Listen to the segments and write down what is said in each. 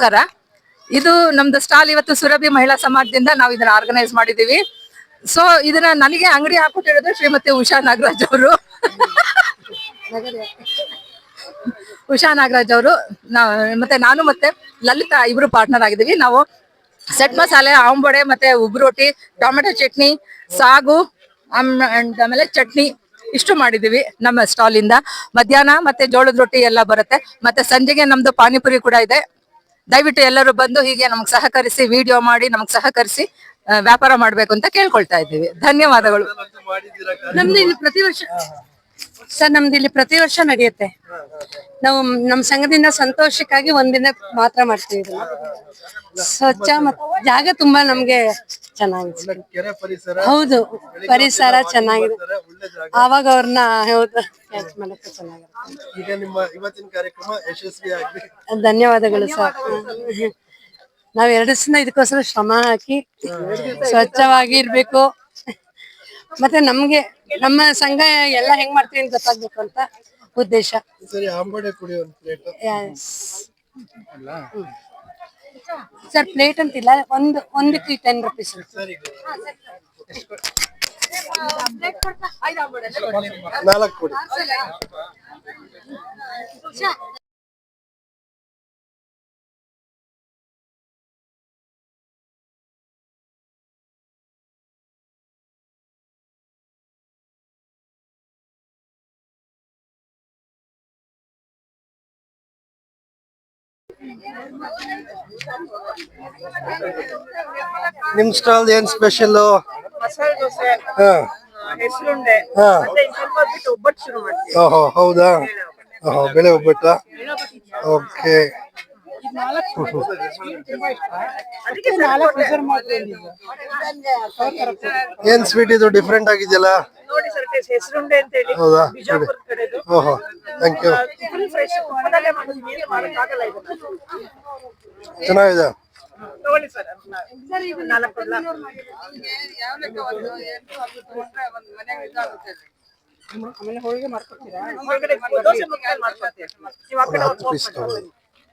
ನಮಸ್ಕಾರ. ಇದು ನಮ್ದು ಸ್ಟಾಲ್ ಇವತ್ತು ಸುರಭಿ ಮಹಿಳಾ ಸಮಾಜದಿಂದ ನಾವು ಇದನ್ನ ಆರ್ಗನೈಸ್ ಮಾಡಿದೀವಿ. ಸೊ ಇದನ್ನ ನನಗೆ ಅಂಗಡಿ ಹಾಕೊಟ್ಟಿರೋದು ಶ್ರೀಮತಿ ಉಷಾ ನಾಗರಾಜ್ ಅವರು. ಉಷಾ ನಾಗರಾಜ್ ಅವರು. ಮತ್ತೆ ನಾನು ಮತ್ತೆ ಲಲಿತಾ ಇಬ್ರು ಪಾರ್ಟ್ನರ್ ಆಗಿದ್ದೀವಿ ನಾವು ಸೆಟ್ ಮಸಾಲೆ ಆಂಬೊಡೆ ಮತ್ತೆ ಉಬ್ರೋಟಿ ಟೊಮೆಟೊ ಚಟ್ನಿ, ಸಾಗು and ಆಮೇಲೆ ಚಟ್ನಿ ಇಷ್ಟು ಮಾಡಿದೀವಿ ನಮ್ಮ ಸ್ಟಾಲ್ ಇಂದ. ಮಧ್ಯಾಹ್ನ ಮತ್ತೆ ಜೋಳದ ರೊಟ್ಟಿ ಎಲ್ಲ ಬರುತ್ತೆ. ಮತ್ತೆ ಸಂಜೆಗೆ ನಮ್ದು ಪಾನಿಪುರಿ ಕೂಡ ಇದೆ. ದಯವಿಟ್ಟು ಎಲ್ಲರೂ ಬಂದು ಹೀಗೆ ನಮ್ಗೆ ಸಹಕರಿಸಿ ವಿಡಿಯೋ ಮಾಡಿ ನಮ್ಗೆ ಸಹಕರಿಸಿ ಆ, ವ್ಯಾಪಾರ ಮಾಡ್ಬೇಕು ಅಂತ ಕೇಳ್ಕೊಳ್ತಾ ಇದ್ದೀವಿ. ಧನ್ಯವಾದಗಳು. ನಮ್ದು ಇಲ್ಲಿ ಪ್ರತಿ ವರ್ಷ ಸರ್ ನಮ್ದು ಇಲ್ಲಿ ಪ್ರತಿ ವರ್ಷ ನಡೆಯುತ್ತೆ. ನಾವು ನಮ್ ಸಂಘದಿಂದ ಸಂತೋಷಕ್ಕಾಗಿ ಒಂದಿನ ಮಾತ್ರ ಮಾಡ್ತೀವಿ ಸ್ವಚ್ಛ ಮತ್ ಜಾಗ ತುಂಬಾ ನಮ್ಗೆ ಚೆನ್ನಾಗಿದೆ. ಹೌದು ಪರಿಸರ ಚೆನ್ನಾಗಿದೆ. ಆವಾಗ ಅವ್ರನ್ನ ಹೌದು ಮಾಡಕ್ಕೆ ಚೆನ್ನಾಗಿರುತ್ತೆ ನಿಮ್ಮ ಧನ್ಯವಾದಗಳು ಸರ್. ನಾವ್ ಎರಡು ದಿನ ಇದಕ್ಕೋಸ್ಕರ ಶ್ರಮ ಹಾಕಿ ಸ್ವಚ್ಛವಾಗಿ ಇರ್ಬೇಕು. ಮತ್ತೆ ನಮ್ಗೆ ನಮ್ಮ ಸಂಘ ಎಲ್ಲ ಹೆಂಗ್ ಮಾಡ್ತೀವಿ ಅಂತ ಗೊತ್ತಾಗ್ಬೇಕು ಅಂತ ಉದ್ದೇಶ. ಸರಿ ಆಂಬಡೆ ಕುಡಿ ಒಂದು ಪ್ಲೇಟ್ ಸರ್ ಪ್ಲೇಟ್ ಅಂತಿಲ್ಲ ಒಂದು ಒಂದಕ್ಕೆ ಟೆನ್ ರುಪೀಸ್ ಸರಿ. ನಾಲ್ಕು ಕೊಡಿ. ನಿಮ್ ಸ್ಟಾಲ್ ಏನ್ ಸ್ಪೆಷಲ್ ಮಸಾಲೆ ದೋಸೆ ಹಾ ಹೆಸರುಂಡೆ ಹಾ ಮತ್ತೆ ಇನ್ ಸ್ವಲ್ಪ ಬಿಟ್ಟು ಒಬ್ಬಟ್ಟು ಶುರು ಮಾಡ್ತೀವಿ ಓಹೋ ಹೌದಾ ಓಹೋ ಬೆಳೆ ಒಬ್ಬಟ್ಟ ಓಕೆ ಅದಕ್ಕೆ ನಾಲ್ಕು ಹೆಸರು ಏನ್ ಸ್ವೀಟ್ ಇದು ಡಿಫ್ರೆಂಟ್ ಆಗಿದೆಯಲ್ಲ? ನೋಡಿ ಸರ್ ಟೇಸ್ಟ್ ಹೆಸರುಂಡೆ ಅಂತ ಹೇಳಿ ಹೌದಾ? ಬಿಜಾಪುರ ಕಡೆದು. ಓಹೋ ಥ್ಯಾಂಕ್ ಯು ಫುಲ್ ಫ್ರೆಶ್ ಚೆನ್ನಾಗಿದೆ. ತಗೊಳ್ಳಿ ಸರ್ ನಾಲ್ಕು ದೋಸೆ ಮುದ್ದೆ ಮಾಡ್ಕೊಡ್ತೀವಿ ನೀವು.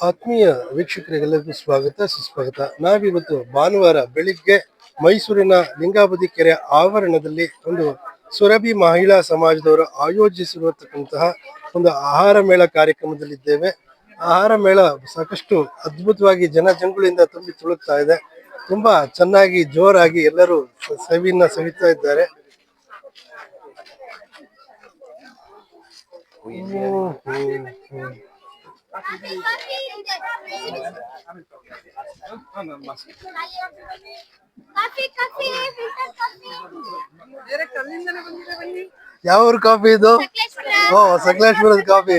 ಆತ್ಮೀಯ ವೀಕ್ಷಕರಿಗೆಲ್ಲರಿಗೂ ಸ್ವಾಗತ, ಸುಸ್ವಾಗತ. ನಾವಿವತ್ತು ಭಾನುವಾರ ಬೆಳಿಗ್ಗೆ ಮೈಸೂರಿನ ಲಿಂಗಾಬದಿ ಕೆರೆ ಆವರಣದಲ್ಲಿ ಒಂದು ಸುರಭಿ ಮಹಿಳಾ ಸಮಾಜದವರು ಆಯೋಜಿಸಿರುವತಕ್ಕಂತಹ ಒಂದು ಆಹಾರ ಮೇಳ ಕಾರ್ಯಕ್ರಮದಲ್ಲಿದ್ದೇವೆ. ಆಹಾರ ಮೇಳ ಸಾಕಷ್ಟು ಅದ್ಭುತವಾಗಿ ಜನ ಜನಗಳಿಂದ ತುಂಬಿ ತುಳುಕ್ತಾ ಇದೆ. ತುಂಬಾ ಚೆನ್ನಾಗಿ ಜೋರಾಗಿ ಎಲ್ಲರೂ ಸವಿನ ಸವಿಯನ್ನ ಸವಿತಾ ಇದ್ದಾರೆ. ಯಾವ ಊರ್ ಕಾಫಿ ಇದು? ಓ ಸಕಲೇಶ್ವರದ ಕಾಫಿ.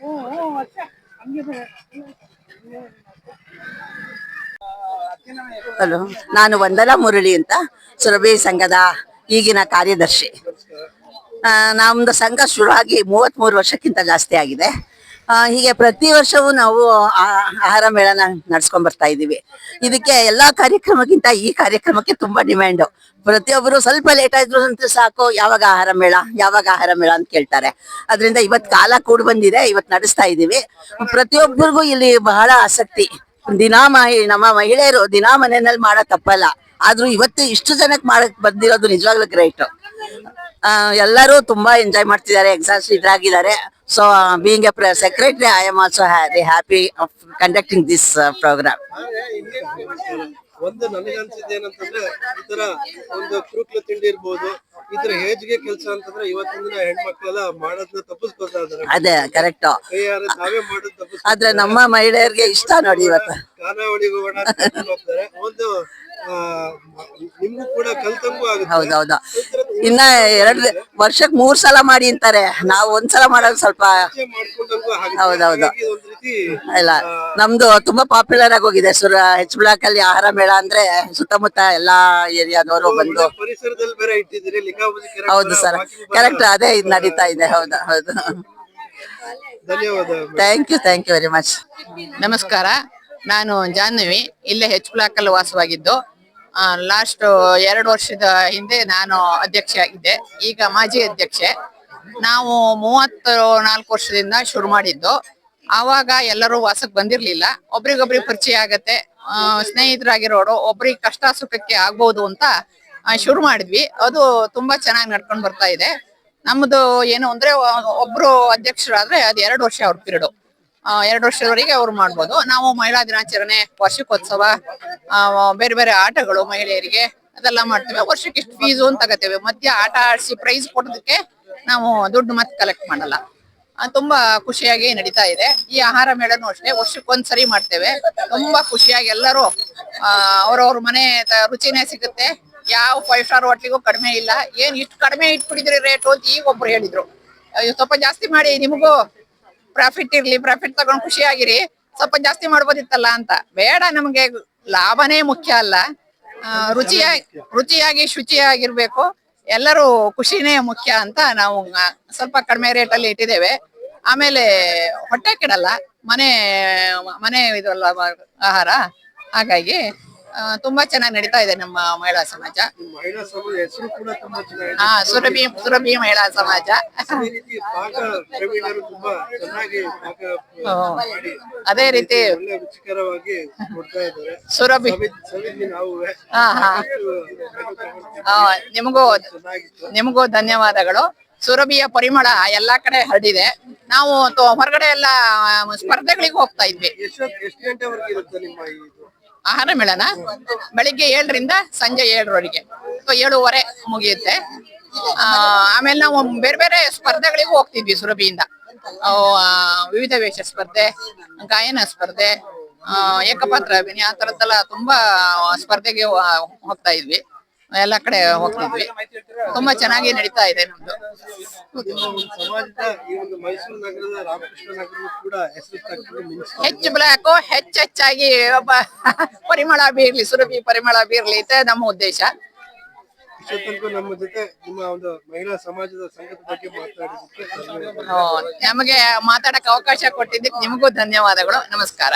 ಹ್ಮ್ ಹ್ಮ್ ಅಷ್ಟೇ ಹಂಗೆ ಹಲೋ, ನಾನು ವಂದನಾ ಮುರಳಿ ಅಂತ ಸುರಭಿ ಸಂಘದ ಈಗಿನ ಕಾರ್ಯದರ್ಶಿ. ನಮ್ದು ಸಂಘ ಶುರುವಾಗಿ ಮೂವತ್ಮೂರು ವರ್ಷಕ್ಕಿಂತ ಜಾಸ್ತಿ ಆಗಿದೆ. ಹೀಗೆ ಪ್ರತಿ ವರ್ಷವೂ ನಾವು ಆಹಾರ ಮೇಳನ ನಡ್ಸ್ಕೊಂಡ್ ಬರ್ತಾ ಇದೀವಿ ಇದಕ್ಕೆ ಎಲ್ಲಾ ಕಾರ್ಯಕ್ರಮಕ್ಕಿಂತ ಈ ಕಾರ್ಯಕ್ರಮಕ್ಕೆ ತುಂಬಾ ಡಿಮ್ಯಾಂಡ್. ಪ್ರತಿಯೊಬ್ಬರು ಸ್ವಲ್ಪ ಲೇಟ್ ಆದ್ರು ಅಂತ ಸಾಕು, ಯಾವಾಗ ಆಹಾರ ಮೇಳ, ಯಾವಾಗ ಆಹಾರ ಮೇಳ ಅಂತ ಕೇಳ್ತಾರೆ. ಅದರಿಂದ ಇವತ್ ಕಾಲ ಕೂಡ್ ಬಂದಿದೆ, ಇವತ್ ನಡೆಸ್ತಾ ಇದೀವಿ ಪ್ರತಿಯೊಬ್ಬರಿಗೂ ಇಲ್ಲಿ ಬಹಳ ಆಸಕ್ತಿ. ದಿನಾ ಮಹಿ, ನಮ್ಮ ಮಹಿಳೆಯರು ದಿನಾ ಮನೆಯಲ್ಲಿ ಮಾಡೋ ತಪ್ಪಲ್ಲ. ಆದ್ರೂ ಇವತ್ತು ಇಷ್ಟು ಜನಕ್ಕೆ ಮಾಡಕ್ ಬಂದಿರೋದು ನಿಜವಾಗ್ಲೂ ಗ್ರೇಟ್. ಎಲ್ಲರೂ ತುಂಬಾ ಎಂಜಾಯ್ ಮಾಡ್ತಿದ್ದಾರೆ exhaust ಇದ್ರಾಗಿದ್ದಾರೆ. So being a secretary I am also happy conducting this program ಒಂದು ನನಗೆ ಅನ್ಸಿದ್ದೇನಂತಂದ್ರೆ ಈ ತರ ಒಂದು ತಿಂಡಿ ಇರ್ಬೋದು ಇದ್ರ ಹೆಜ್ಜೆ ಕೆಲಸ ಅಂತಂದ್ರೆ ಇವತ್ತಿನ ದಿನ ಹೆಣ್ಮಕ್ಳೆಲ್ಲ ಮಾಡೋದನ್ನ ತಪ್ಪಿಸ್ಕೊತಾ ಇದಾರೆ ಅದೇ ಕರೆಕ್ಟ್ ಕೈಯಾರ ತಾವೇ ಮಾಡೋದ್ ತಪ್ಪಿಸ್ ಆದ್ರೆ ನಮ್ಮ ಮಹಿಳೆಯರಿಗೆ ಇಷ್ಟ ನೋಡಿ ಇವತ್ತು. ಖಾನಾವಳಿಗೆ ಹೋಗೋಣ ಅಂತ ಕರ್ಕೊಂಡ್ ಹೋಗ್ತಾರೆ. ಒಂದು ನಿಮ್ಗೂ ಕೂಡ ಕಲ್ತಂಗೂ ಆಗುತ್ತೆ. ಹೌದೌದು. ಇನ್ನ ಎರಡ್ ವರ್ಷಕ್ ಮೂರ್ ಸಲ ಮಾಡಿ ಅಂತಾರೆ. ನಾವು ಒಂದ್ಸಲ ಮಾಡೋದು ಸ್ವಲ್ಪ ಪರಿಚಯ ಮಾಡ್ಕೊಂಡಂಗೂ ಆಗುತ್ತೆ. ಹೌದೌದು. ಹಾಗಾಗಿ ಒಂದ್ ರೀತಿ ಇಲ್ಲ. ನಮ್ದು ತುಂಬಾ ಪಾಪ್ಯುಲರ್ ಆಗಿ ಹೋಗಿದೆ. ಸುರ ಹೆಚ್ ಬ್ಲಾಕ್ ಅಲ್ಲಿ ಆಹಾರ ಮೇಳ ಅಂದ್ರೆ ಸುತ್ತಮುತ್ತ ಎಲ್ಲಾ ಏರಿಯಾದವರು ಬಂದು ಒಳ್ಳೆ ಪರಿಸರದಲ್ಲಿ ಬೇರೆ ಇಟ್ಟಿದ್ದೀರಿ ಲಿಂಗಾಬುದಿ ಕೆರೆ ಹೌದು ಕೂಡ ಸರ್ walking ಬರೋ- ಕರೆಕ್ಟ್ ಅದೇ ಇದು ನಡೀತಾ ಇದೆ. ಹೌದು ಹೌದು. ಧನ್ಯವಾದ thank you thank you very much ನಮಸ್ಕಾರ. ನಾನು ಜಾಹ್ನವಿ. ಇಲ್ಲೇ ಹೆಚ್ ಬ್ಲಾಕ್ ಅಲ್ಲಿ ವಾಸವಾಗಿದ್ದು. ಲಾಸ್ಟ್ ಎರಡು ವರ್ಷದ ಹಿಂದೆ ನಾನು ಅಧ್ಯಕ್ಷ ಆಗಿದ್ದೆ ಈಗ ಮಾಜಿ ಅಧ್ಯಕ್ಷೆ. ನಾವು ಮೂವತ್ತು ನಾಲ್ಕು ವರ್ಷದಿಂದ ಶುರು ಮಾಡಿದ್ದು. ಆವಾಗ ಎಲ್ಲರೂ ವಾಸಕ್ಕೆ ಬಂದಿರ್ಲಿಲ್ಲ. ಒಬ್ರಿಗೊಬ್ರಿಗೆ ಪರಿಚಯ ಆಗತ್ತೆ. ಸ್ನೇಹಿತರಾಗಿರೋರು ಒಬ್ರಿಗೆ ಕಷ್ಟ ಸುಖಕ್ಕೆ ಆಗ್ಬೋದು ಅಂತ ಶುರು ಮಾಡಿದ್ವಿ. ಅದು ತುಂಬಾ ಚೆನ್ನಾಗಿ ನಡ್ಕೊಂಡು ಬರ್ತಾ ಇದೆ. ನಮ್ಮದು ಏನು ಅಂದ್ರೆ ಒಬ್ರು ಅಧ್ಯಕ್ಷರಾದ್ರೆ ಅದು ಎರಡು ವರ್ಷ ಅವ್ರ ಪಿರಿಯಡ್. ಎರಡು ವರ್ಷದವರೆಗೆ ಅವ್ರು ಮಾಡ್ಬೋದು. ನಾವು ಮಹಿಳಾ ದಿನಾಚರಣೆ, ವಾರ್ಷಿಕೋತ್ಸವ ಬೇರೆ ಬೇರೆ ಆಟಗಳು ಮಹಿಳೆಯರಿಗೆ ಅದೆಲ್ಲ ಮಾಡ್ತೇವೆ. ವರ್ಷಕ್ಕೆ ಇಷ್ಟು ಫೀಸು ಅಂತ ತಗೋತೇವೆ ಮಧ್ಯ ಆಟ ಆಡಿಸಿ ಪ್ರೈಸ್ ಕೊಡೋದಕ್ಕೆ ನಾವು ದುಡ್ಡು ಮತ್ತೆ ಕಲೆಕ್ಟ್ ಮಾಡಲ್ಲ. ತುಂಬಾ ಖುಷಿಯಾಗಿ ನಡೀತಾ ಇದೆ. ಈ ಆಹಾರ ಮೇಳನು ಅಷ್ಟೇ. ವರ್ಷಕ್ಕೊಂದ್ಸರಿ ಮಾಡ್ತೇವೆ. ತುಂಬಾ ಖುಷಿಯಾಗಿ ಎಲ್ಲರೂ ಅವ್ರವ್ರ ಮನೆ ರುಚಿನೇ ಸಿಗುತ್ತೆ. ಯಾವ ಫೈವ್ ಸ್ಟಾರ್ ಹೋಟ್ಲಿಗೂ ಕಡಿಮೆ ಇಲ್ಲ. ಏನ್ ಇಷ್ಟು ಕಡಿಮೆ ಇಟ್ಬಿಟ್ಟಿದ್ರಿ ರೇಟು ಅಂತ ಈಗ ಒಬ್ರು ಹೇಳಿದ್ರು. ಸ್ವಲ್ಪ ಜಾಸ್ತಿ ಮಾಡಿ, ನಿಮಗೂ ಪ್ರಾಫಿಟ್ ಇರ್ಲಿ ಪ್ರಾಫಿಟ್ ತಗೊಂಡ್ ಖುಷಿಯಾಗಿರಿ ಸ್ವಲ್ಪ ಜಾಸ್ತಿ ಮಾಡ್ಬೋದಿತ್ತಲ್ಲ ಅಂತ. ಬೇಡ ನಮಗೆ, ಲಾಭನೇ ಮುಖ್ಯ ಅಲ್ಲ. ರುಚಿಯಾಗಿ ರುಚಿಯಾಗಿ, ಶುಚಿಯಾಗಿರ್ಬೇಕು. ಎಲ್ಲರೂ ಖುಷಿನೇ ಮುಖ್ಯ ಅಂತ ನಾವು ಸ್ವಲ್ಪ ಕಡಿಮೆ ರೇಟ್ ಅಲ್ಲಿ ಇಟ್ಟಿದ್ದೇವೆ. ಆಮೇಲೆ ಹೊಟ್ಟೆ ಕೆಡಲ್ಲ. ಮನೆ ಮನೆ ಇದಲ್ಲ ಆಹಾರ. ಹಾಗಾಗಿ ಆ, ತುಂಬಾ ಚೆನ್ನಾಗಿ ನಡೀತಾ ಇದೆ ನಮ್ಮ ಮಹಿಳಾ ಸಮಾಜ. ಮಹಿಳಾ ಸಮಾಜ ಹೆಸರು ಕೂಡ ತುಂಬಾ ಚೆನ್ನಾಗಿದೆ. ಹಾ ಸುರಭಿ ಸುರಭಿ ಮಹಿಳಾ ಸಮಾಜ. ಈ ರೀತಿ ಪಾಕ ಪ್ರವೀಣರು ತುಂಬಾ ಚೆನ್ನಾಗಿ ಪಾಕ ಮಾಡಿ ಅದೇ ರೀತಿ ಒಳ್ಳೆ ರುಚಿಕರವಾಗಿ ಕೊಡ್ತಾ ಇದ್ದಾರೆ. ಸುರಭಿ. ಸವಿದ್- ಸವಿದ್ವಿ ನಾವು ಹಾ ಹಾ. ಆ, ನಿಮಗೂ ಚೆನ್ನಾಗಿತ್ತು ನಿಮಗೂ ಧನ್ಯವಾದಗಳು. ಸುರಭಿಯ ಪರಿಮಳ ಎಲ್ಲಾ ಕಡೆ ಹರಡಿದೆ. ನಾವು ತೊ- ಹೊರಗಡೆ ಎಲ್ಲ ಆ, ಸ್ಪರ್ಧೆಗಳಿಗೆ ಹೋಗ್ತಾ ಇದ್ವಿ. ಎಷ್ಟು ಎಷ್ಟು ಗಂಟೆವರೆಗೆ ಇರುತ್ತೆ ನಿಮ್ಮ ಈ ಇದು? ಆಹಾರ ಮೇಳನ ಬೆಳಿಗ್ಗೆ ಏಳರಿಂದ ಸಂಜೆ ಏಳರವರೆಗೆ. ಏಳುವರೆ ಮುಗಿಯುತ್ತೆ. ಆಮೇಲೆ ನಾವು ಬೇರೆ ಬೇರೆ ಸ್ಪರ್ಧೆಗಳಿಗೂ ಹೋಗ್ತಿದ್ವಿ ಸುರಭಿಯಿಂದ. ವಿವಿಧ ವೇಷ ಸ್ಪರ್ಧೆ, ಗಾಯನ ಸ್ಪರ್ಧೆ ಏಕಪಾತ್ರ ಅಭಿನಯ, ಆ ತರದ್ದೆಲ್ಲ ತುಂಬಾ ಸ್ಪರ್ಧೆಗೆ ಹೋಗ್ತಾ ಇದ್ವಿ. ಎಲ್ಲ ಕಡೆ ಹೋಗ್ತಿದ್ವಿ. ತುಂಬಾ ಚೆನ್ನಾಗಿ ನಡೀತಾ ಇದೆ ನಮ್ದು. ಹೆಚ್ಚು ಒಂದು ಸಮಾಜದ ಈ ಒಂದು ಮೈಸೂರು ನಗರದ ರಾಮಕೃಷ್ಣ ನಗರ ಕೂಡ ಹೆಸರು ತಕ್ಕಂತೆ ಮಿಂಚು. ಹೆಚ್ಚು ಬ್ಲಾಕು ಹೆಚ್ಚೆಚ್ಚಾಗಿ ಒಬ್ಬ ಪರಿಮಳ ಬೀರ್ಲಿ ಸುರಭಿ ಪರಿಮಳ ಬೀರ್ಲಿ ಅಂತ ನಮ್ಮ ಉದ್ದೇಶ. ಇಷ್ಟೊತ್ತನಕ ನಮ್ಮ ಜೊತೆ ನಿಮ್ಮ ಒಂದು ಮಹಿಳಾ ಸಮಾಜದ ಸಂಘದ ಬಗ್ಗೆ ಮಾತಾಡೋದಕ್ಕೆ ನಮಗೆ ಮಾತಾಡಕ್ ಅವಕಾಶ ಕೊಟ್ಟಿದ್ದಕ್ಕೆ ನಿಮಗೂ ಧನ್ಯವಾದಗಳು. ನಮಸ್ಕಾರ.